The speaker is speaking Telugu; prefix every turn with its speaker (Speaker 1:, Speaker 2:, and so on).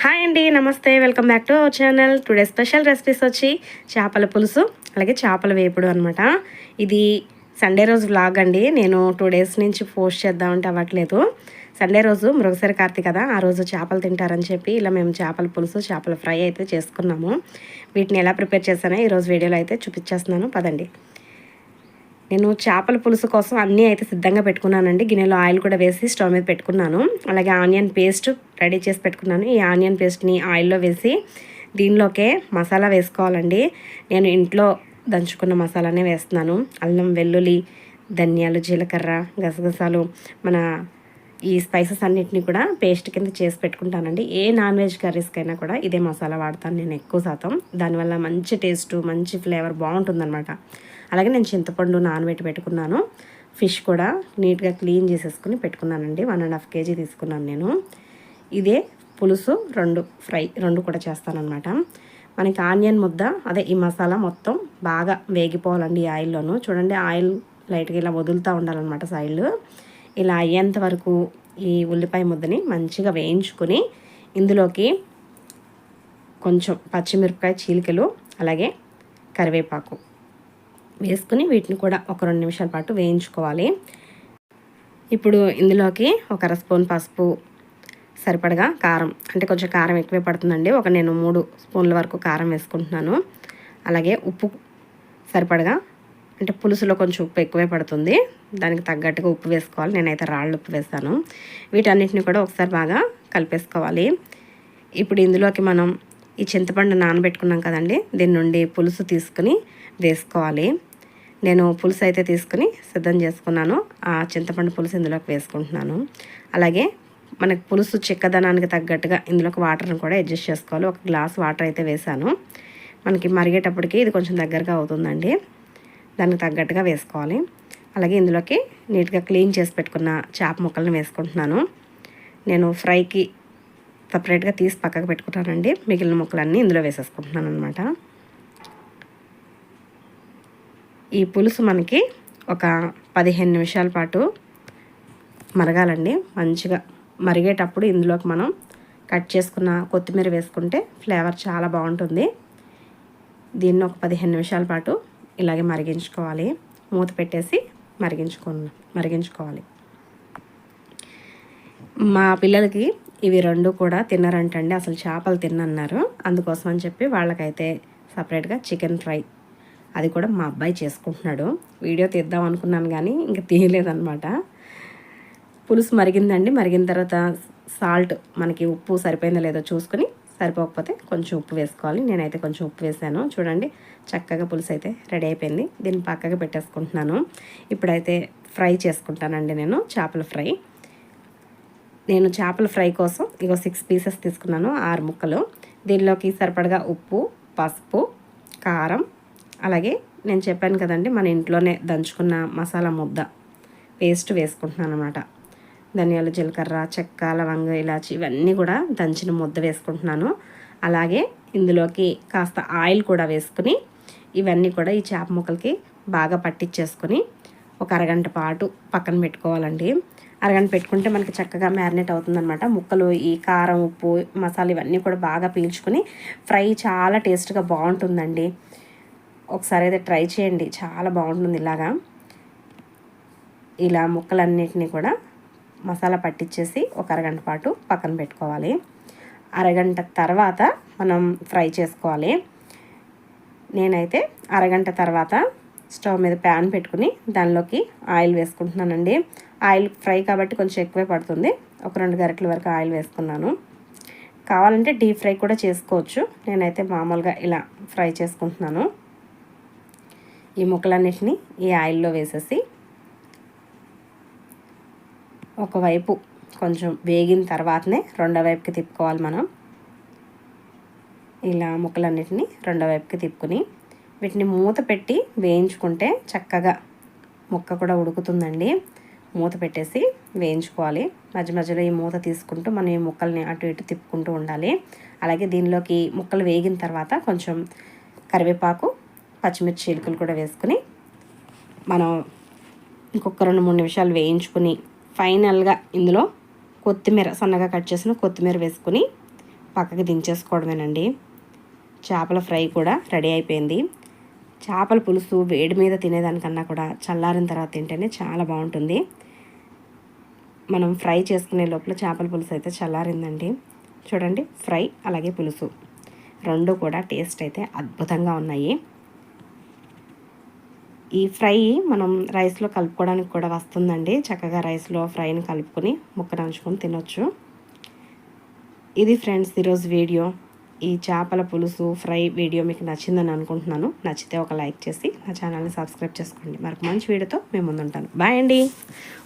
Speaker 1: హాయ్ అండి నమస్తే. Welcome back to our channel. Today special recipes వచ్చి చేపల పులుసు అలాగే చేపల వేపుడు అనమాట ఇది సండే రోజు వ్లాగ్ అండి. నేను టూ డేస్ నుంచి పోస్ట్ చేద్దామంటే అవ్వట్లేదు. సండే రోజు మృగసరి కార్తీ కదా ఆ రోజు చేపలు తింటారని చెప్పి ఇలా మేము చేపల పులుసు చేపల ఫ్రై అయితే చేసుకున్నాము. వీటిని ఎలా ప్రిపేర్ చేశానో ఈరోజు వీడియోలో అయితే చూపించేస్తున్నాను. పదండి. నేను చేపల పులుసు కోసం అన్నీ అయితే సిద్ధంగా పెట్టుకున్నానండి. గిన్నెలో ఆయిల్ కూడా వేసి స్టవ్ మీద పెట్టుకున్నాను. అలాగే ఆనియన్ పేస్ట్ రెడీ చేసి పెట్టుకున్నాను. ఈ ఆనియన్ పేస్ట్ని ఆయిల్లో వేసి దీనిలోకే మసాలా వేసుకోవాలండి. నేను ఇంట్లో దంచుకున్న మసాలానే వేస్తున్నాను. అల్లం వెల్లుల్లి ధనియాలు జీలకర్ర గసగసాలు మన ఈ స్పైసెస్ అన్నిటిని కూడా పేస్ట్ కింద చేసి పెట్టుకుంటానండి. ఏ నాన్ వెజ్ కర్రీస్కైనా కూడా ఇదే మసాలా వాడతాను నేను ఎక్కువ శాతం. దానివల్ల మంచి టేస్ట్ మంచి ఫ్లేవర్ బాగుంటుందన్నమాట. అలాగే నేను చింతపండు నానబెట్టి పెట్టుకున్నాను. ఫిష్ కూడా నీట్గా క్లీన్ చేసేసుకుని పెట్టుకున్నానండి. వన్ అండ్ హాఫ్ కేజీ తీసుకున్నాను నేను. ఇదే పులుసు రెండు ఫ్రై రెండు కూడా చేస్తానన్నమాట. మనకి ఆనియన్ ముద్ద అదే ఈ మసాలా మొత్తం బాగా వేగిపోవాలండి ఈ ఆయిల్లోనూ. చూడండి ఆయిల్ లైట్గా ఇలా వదులుతూ ఉండాలన్నమాట సైడ్ ఇలా అయ్యేంత వరకు ఈ ఉల్లిపాయ ముద్దని మంచిగా వేయించుకొని ఇందులోకి కొంచెం పచ్చిమిరపకాయ చీలికలు అలాగే కరివేపాకు. వేసుకుని వీటిని కూడా ఒక రెండు నిమిషాల పాటు వేయించుకోవాలి. ఇప్పుడు ఇందులోకి ఒక అర స్పూన్ పసుపు సరిపడగా కారం అంటే కొంచెం కారం ఎక్కువే పడుతుందండి. ఒక నేను మూడు స్పూన్ల వరకు కారం వేసుకుంటున్నాను. అలాగే ఉప్పు సరిపడగా అంటే పులుసులో కొంచెం ఉప్పు ఎక్కువే పడుతుంది. దానికి తగ్గట్టుగా ఉప్పు వేసుకోవాలి. నేనైతే రాళ్ళు ఉప్పు వేస్తాను వీటన్నిటిని కూడా ఒకసారి బాగా కలిపేసుకోవాలి. ఇప్పుడు ఇందులోకి మనం ఈ చింతపండు నానబెట్టుకున్నాం కదండి దీని నుండి పులుసు తీసుకుని వేసుకోవాలి. నేను పులుసు అయితే తీసుకుని సిద్ధం చేసుకున్నాను. ఆ చింతపండు పులుసు ఇందులోకి వేసుకుంటున్నాను. అలాగే మనకు పులుసు చిక్కదనానికి తగ్గట్టుగా ఇందులోకి వాటర్ని కూడా అడ్జస్ట్ చేసుకోవాలి. ఒక గ్లాస్ వాటర్ అయితే వేసాను మనకి మరిగేటప్పటికి ఇది కొంచెం దగ్గరగా అవుతుందండి. దానికి తగ్గట్టుగా వేసుకోవాలి. అలాగే ఇందులోకి నీట్గా క్లీన్ చేసి పెట్టుకున్న చేప ముక్కలను వేసుకుంటున్నాను. నేను ఫ్రైకి సపరేట్గా తీసి పక్కకు పెట్టుకుంటానండి. మిగిలిన ముక్కలన్నీ ఇందులో వేసేసుకుంటున్నాను అనమాట ఈ పులుసు మనకి ఒక పదిహేను నిమిషాల పాటు మరగాలండి. మంచిగా మరిగేటప్పుడు ఇందులోకి మనం కట్ చేసుకున్న కొత్తిమీర వేసుకుంటే ఫ్లేవర్ చాలా బాగుంటుంది. దీన్ని ఒక పదిహేను నిమిషాల పాటు ఇలాగే మరిగించుకోవాలి. మూత పెట్టేసి మరిగించుకో మరిగించుకోవాలి. మా పిల్లలకి ఇవి రెండు కూడా తిన్నారంటండి. అసలు చేపలు తిన్నన్నారు. అందుకోసం అని చెప్పి వాళ్ళకైతే సపరేట్గా చికెన్ ఫ్రై అది కూడా మా అబ్బాయి చేసుకుంటున్నాడు. వీడియో తీద్దాం అనుకున్నాను కానీ ఇంకా తీయలేదనమాట పులుసు మరిగిందండి. మరిగిన తర్వాత సాల్ట్ మనకి ఉప్పు సరిపోయిందో లేదో చూసుకుని సరిపోకపోతే కొంచెం ఉప్పు వేసుకోవాలి. నేనైతే కొంచెం ఉప్పు వేసాను. చూడండి చక్కగా పులుసు అయితే రెడీ అయిపోయింది. దీన్ని పక్కగా పెట్టేసుకుంటున్నాను. ఇప్పుడైతే ఫ్రై చేసుకుంటానండి నేను చేపల ఫ్రై. నేను చేపల ఫ్రై కోసం ఇగో సిక్స్ పీసెస్ తీసుకున్నాను ఆరు ముక్కలు. దీనిలోకి సరిపడగా ఉప్పు పసుపు కారం అలాగే నేను చెప్పాను కదండి మన ఇంట్లోనే దంచుకున్న మసాలా ముద్ద పేస్ట్ వేసుకుంటున్నాను అనమాట ధనియాలు జీలకర్ర చెక్క లవంగ ఇలాచి ఇవన్నీ కూడా దంచిన ముద్ద వేసుకుంటున్నాను. అలాగే ఇందులోకి కాస్త ఆయిల్ కూడా వేసుకుని ఇవన్నీ కూడా ఈ చేప ముక్కలకి బాగా పట్టించేసుకొని ఒక అరగంట పాటు పక్కన పెట్టుకోవాలండి. అరగంట పెట్టుకుంటే మనకి చక్కగా మ్యారినేట్ అవుతుందన్నమాట. ముక్కలు ఈ కారం ఉప్పు మసాలా ఇవన్నీ కూడా బాగా పీల్చుకుని ఫ్రై చాలా టేస్ట్గా బాగుంటుందండి. ఒకసారి అయితే ట్రై చేయండి. చాలా బాగుంటుంది ఇలాగా. ఇలా ముక్కలన్నిటినీ కూడా మసాలా పట్టించేసి ఒక అరగంట పాటు పక్కన పెట్టుకోవాలి. అరగంట తర్వాత మనం ఫ్రై చేసుకోవాలి. నేనైతే అరగంట తర్వాత స్టవ్ మీద ప్యాన్ పెట్టుకుని దానిలోకి ఆయిల్ వేసుకుంటున్నానండి. ఆయిల్ ఫ్రై కాబట్టి కొంచెం ఎక్కువే పడుతుంది. ఒక రెండు గరిటల వరకు ఆయిల్ వేసుకున్నాను. కావాలంటే డీప్ ఫ్రై కూడా చేసుకోవచ్చు. నేనైతే మామూలుగా ఇలా ఫ్రై చేసుకుంటున్నాను. ఈ ముక్కలన్నిటిని ఈ ఆయిల్లో వేసేసి ఒకవైపు కొంచెం వేగిన తర్వాతనే రెండో వైపుకి తిప్పుకోవాలి మనం. ఇలా ముక్కలన్నిటిని రెండో వైపుకి తిప్పుకొని వీటిని మూత పెట్టి వేయించుకుంటే చక్కగా ముక్క కూడా ఉడుకుతుందండి. మూత పెట్టేసి వేయించుకోవాలి. మధ్య మధ్యలో ఈ మూత తీసుకుంటూ మనం ఈ ముక్కల్ని అటు ఇటు తిప్పుకుంటూ ఉండాలి. అలాగే దీనిలోకి ముక్కలు వేగిన తర్వాత కొంచెం కరివేపాకు పచ్చిమిర్చి చిలుకలు కూడా వేసుకుని మనం ఇంకొక రెండు మూడు నిమిషాలు వేయించుకుని ఫైనల్గా ఇందులో కొత్తిమీర సన్నగా కట్ చేసిన కొత్తిమీర వేసుకుని పక్కకి దించేసుకోవడమేనండి. చేపల ఫ్రై కూడా రెడీ అయిపోయింది. చేపల పులుసు వేడి మీద తినేదానికన్నా కూడా చల్లారిన తర్వాత తింటేనే చాలా బాగుంటుంది. మనం ఫ్రై చేసుకునే లోపల చేపల పులుసు అయితే చల్లారిందండి. చూడండి ఫ్రై అలాగే పులుసు. రెండు కూడా టేస్ట్ అయితే అద్భుతంగా ఉన్నాయి. ఈ ఫ్రై మనం రైస్లో కలుపుకోవడానికి కూడా వస్తుందండి. చక్కగా రైస్లో ఫ్రైని కలుపుకొని ముక్క నంచుకొని తినొచ్చు. ఇది ఫ్రెండ్స్ ఈరోజు వీడియో. ఈ చేపల పులుసు ఫ్రై వీడియో మీకు నచ్చిందని అనుకుంటున్నాను. నచ్చితే ఒక లైక్ చేసి నా ఛానల్ని సబ్స్క్రైబ్ చేసుకోండి. మరొక మంచి వీడియోతో మేము ముందుంటాను. బాయ్ అండి.